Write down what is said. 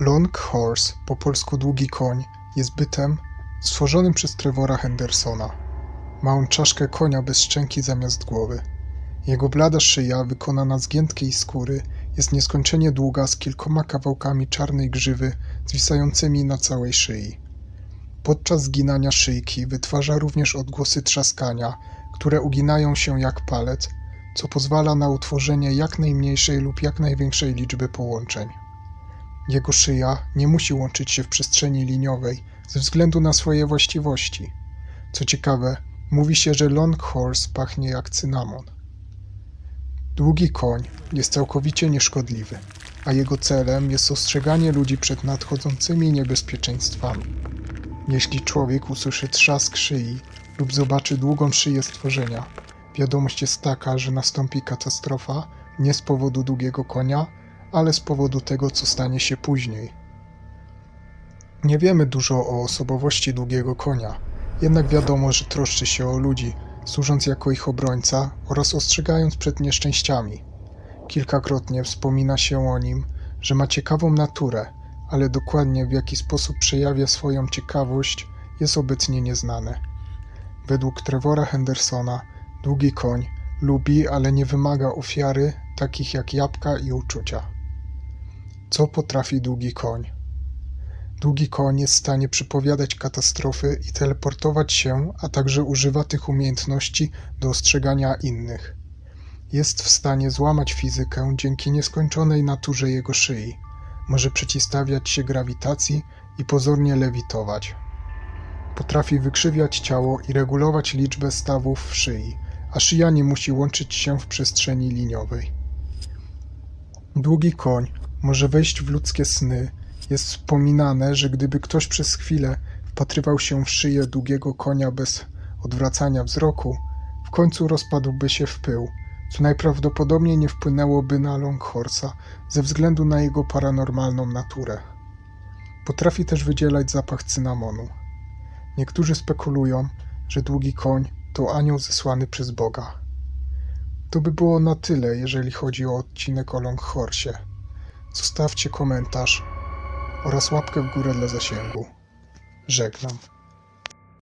Long Horse, po polsku długi koń, jest bytem stworzonym przez Trevora Hendersona. Ma on czaszkę konia bez szczęki zamiast głowy. Jego blada szyja, wykonana z giętkiej skóry, jest nieskończenie długa z kilkoma kawałkami czarnej grzywy zwisającymi na całej szyi. Podczas zginania szyjki wytwarza również odgłosy trzaskania, które uginają się jak palec, co pozwala na utworzenie jak najmniejszej lub jak największej liczby połączeń. Jego szyja nie musi łączyć się w przestrzeni liniowej ze względu na swoje właściwości. Co ciekawe, mówi się, że Long Horse pachnie jak cynamon. Długi koń jest całkowicie nieszkodliwy, a jego celem jest ostrzeganie ludzi przed nadchodzącymi niebezpieczeństwami. Jeśli człowiek usłyszy trzask szyi lub zobaczy długą szyję stworzenia, wiadomość jest taka, że nastąpi katastrofa nie z powodu długiego konia, ale z powodu tego, co stanie się później. Nie wiemy dużo o osobowości długiego konia, jednak wiadomo, że troszczy się o ludzi, służąc jako ich obrońca oraz ostrzegając przed nieszczęściami. Kilkakrotnie wspomina się o nim, że ma ciekawą naturę, ale dokładnie w jaki sposób przejawia swoją ciekawość jest obecnie nieznane. Według Trevora Hendersona, długi koń lubi, ale nie wymaga ofiary, takich jak jabłka i uczucia. Co potrafi długi koń? Długi koń jest w stanie przypowiadać katastrofy i teleportować się, a także używa tych umiejętności do ostrzegania innych. Jest w stanie złamać fizykę dzięki nieskończonej naturze jego szyi. Może przeciwstawiać się grawitacji i pozornie lewitować. Potrafi wykrzywiać ciało i regulować liczbę stawów w szyi, a szyja nie musi łączyć się w przestrzeni liniowej. Długi koń może wejść w ludzkie sny. Jest wspominane, że gdyby ktoś przez chwilę wpatrywał się w szyję długiego konia bez odwracania wzroku, w końcu rozpadłby się w pył, co najprawdopodobniej nie wpłynęłoby na Longhorsa ze względu na jego paranormalną naturę. Potrafi też wydzielać zapach cynamonu. Niektórzy spekulują, że długi koń to anioł zesłany przez Boga. To by było na tyle, jeżeli chodzi o odcinek o Longhorsie. Zostawcie komentarz oraz łapkę w górę dla zasięgu. Żegnam.